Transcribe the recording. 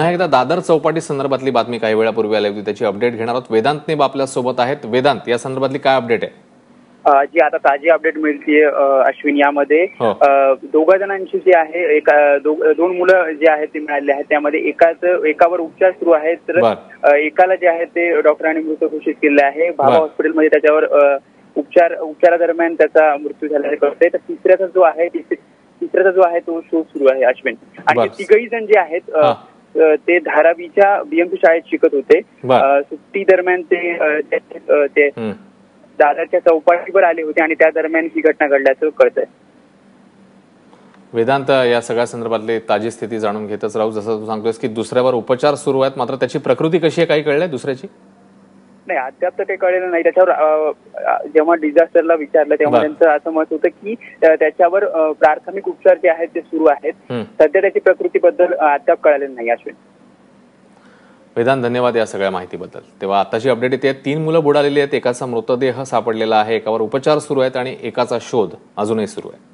पुन्हा एकदा दादर चौपाटी संदर्भातली बातमी काही वेळापूर्वी आली होती. त्याची अपडेट घेणार आहोत. वेदांत नेब आपल्यासोबत आहेत. वेदांत या संदर्भातली काय अपडेट आहे? जी आता ताजी अपडेट मिळतीये अश्विन यामध्ये. हो. दोघा जणांची जी आहे एका दोन मुलं जे आहेत ते मिळाले आहेत. त्यामध्ये एकाच एकावर उपचार सुरू आहेत तर एकाला जे आहे ते डॉक्टरांनी मृत घोषित केले आहे. बर. हॉस्पिटलमध्ये त्याच्यावर उपचार उपचारादरम्यान त्याचा मृत्यू झाल्याचे कळतंय तर तिसऱ्याचा जो आहे तिस- तिसऱ्याचा जो आहे तो शोध सुरू आहे अश्विन. आणि तिघही जण जे आहेत ते धारावीच्या बीएमसी शाळेत शिकत होते. सुट्टी दरम्यान ते. दादरच्या चौपाटीवर आले होते आणि त्या दरम्यान ही घटना घडल्याचं कळतंय. वेदांत या सगळ्या संदर्भातली ताजी स्थिती जाणून घेतच राहू. जसं तू सांगतोयस की दुसऱ्यावर उपचार सुरू आहेत मात्र त्याची प्रकृती कशी आहे काही कळलंय दुसऱ्याची? नाही अद्याप तर काही कळलेलं नाही. त्याच्यावर जेव्हा डिझास्टरला विचारलं तेव्हा. त्यांचं असं मत होतं की त्याच्यावर प्राथमिक उपचार जे आहेत ते सुरू आहेत. सध्या त्याची प्रकृतीबद्दल अद्याप कळलेलं नाही अश्विन. वेदांत धन्यवाद या सगळ्या माहितीबद्दल. तेव्हा आताची अपडेट येते. तीन मुलं बुडालेली आहेत. एकाचा मृतदेह सापडलेला आहे. एकावर उपचार सुरू आहेत आणि एकाचा शोध अजूनही सुरू आहे.